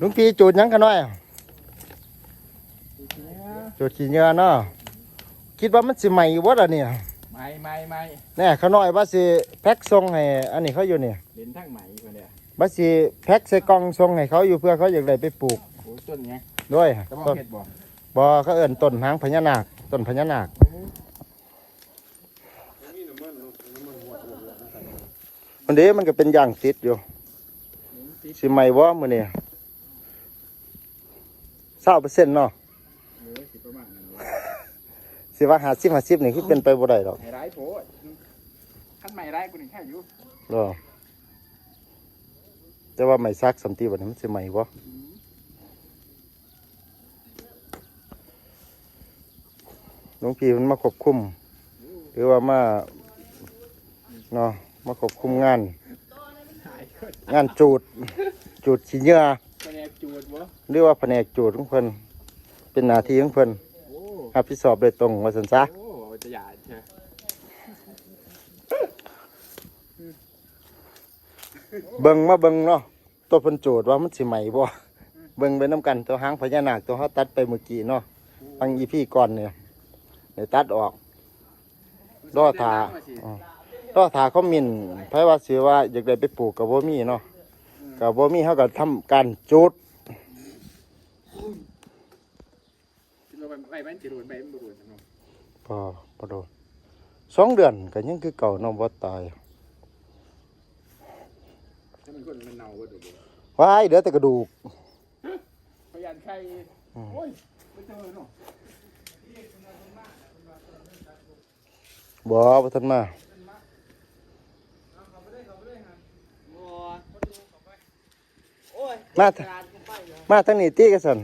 ลุงพี่จูดหยังกันหน่อยจูดขี้เหงื่อเนาะคิดว่ามันสิใหม่อยู่บ่ล่ะเนี่ยไม่ไม่ไม่แน่เขาน้อยว่าสิแพ็คส่งให้อันนี้เขาอยู่เนี่ยเล่นทั้งไหมคนเดียวว่าสิแพ็คใส่กล่องส่งให้เขาอยู่เพื่อเขาอยากได้ไปปลูกโอ้ยต้นไงด้วยกระบอกต้นเห็ดบ่บ่เขาเอิ้นต้นหางพญานาคต้นพญานาคมันเด้มันก็เป็นอย่างติดอยู่สิใหม่บ่มื้อนี้ 20%เนาะเออสิประมาณนั้นเลยสิว่า50 50นี่คือเป็นไปบ่ได้ดอกไฮไลท์โพดขั้นใหม่ไร้กูนี่แค่อยู่เนาะแต่ว่าไม่ซักสันติบัดนี้มันสิใหม่บ่หลวงพี่มันมาควบคุม หรือว่ามาเนาะมาควบคุมงานหายก็งานจูด จูดขี้เหงื่อคะแนนจูดบ่ หรือว่าแผนกจูดของเพิ่นเป็นหน้าที่ของเพิ่นโอ้รับผิดชอบโดยตรงว่าซั่นซะโอ้จะหยาดใช่เบิ่งมาเบิ่งเนาะตัวเพิ่นจูดว่ามันสิใหม่บ่เบิ่งไปนํกันตัวหางพญานาคตัวเฮาตัดไปเมื่อกี้เนาะฟังอีพี่ก่อนเนี่ยเดี๋ยวตัดออกรอถาอ๋อรอถาเขามินไผว่าสิว่าอยากได้ไปปลูกก็บ่มีเนาะก็บ่มีเฮาก็ทำการจู ดจิโร่ใบมันจิโร่ใบมันบ่รวยจังเนาะพอพอโดนสองเดือนก็ยังคือเก่าเน้องบ่ตายถ้ามันคนมันเน่าก็ดูบ่ว้ายเหลือแต่กระดูกพยานไข่โอ้ยไม่เจอเนาะบ่บ่ทันมามาทมาทางนี้ติกะสัน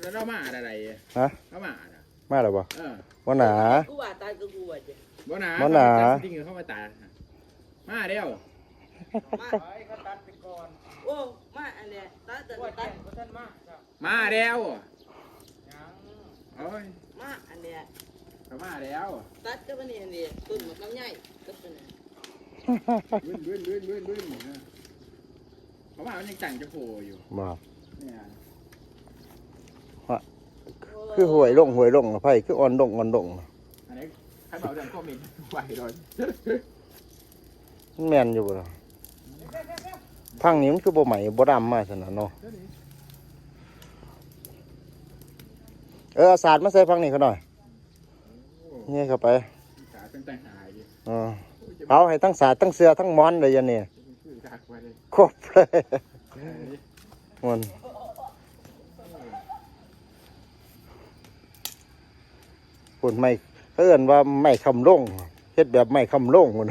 แล้วเรามาอะไรฮะเรามาอะมาแล้วบ่เออบ่หนากูว่าตายก็กูว่าจะบ่หนาบ่หนาจริงๆเข้ามาตามาเดียวมาโอ้มาอันเนี้ยตายแต่ตายมาเดียวโอ้ยมาอันเนี้ยเขามาแล้วตัดก็มันนี่อันนี้ต้นมะขามใหญ่ก็เป็นลื่นลื่นลื่นลื่นลื่นนะเขามามันยังจังจะโผล่อยู่บ่เนี่ย คือหวยลงหวยลงไผคืออ่อนลงอ่อนลงอันนี้ใครบอกเรื่องก็มีไหวโดนมันแม่นอยู่บ่ล่ะพังนี้มันคือบ่ใหม่บ่ดำมาซั่นน่ะเนาะเออเอาสาดมาใส่พังนี้เขาหน่อยนี่เข้าไปขาเป็นแต่หายดิเออเอาให้ทั้งสาดทั้งเสือทั้งหมอนเลยยันนี่คือขาดไปเลยครบเลยมัน ปุ่นไม่เขาเอิ้นว่าไม่คำลงเฮ็ดแบบไม่คำลงมัน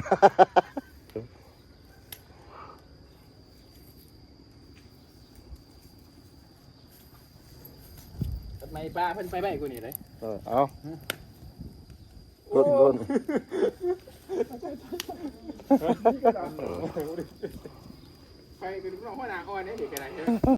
ทำไมป้าเพิ่นไปใบกูนี่เลยเออเอารุ่นรุ่นไปเป็นลูกน้องพ่อนาอ่อนนี่เด็กอะไร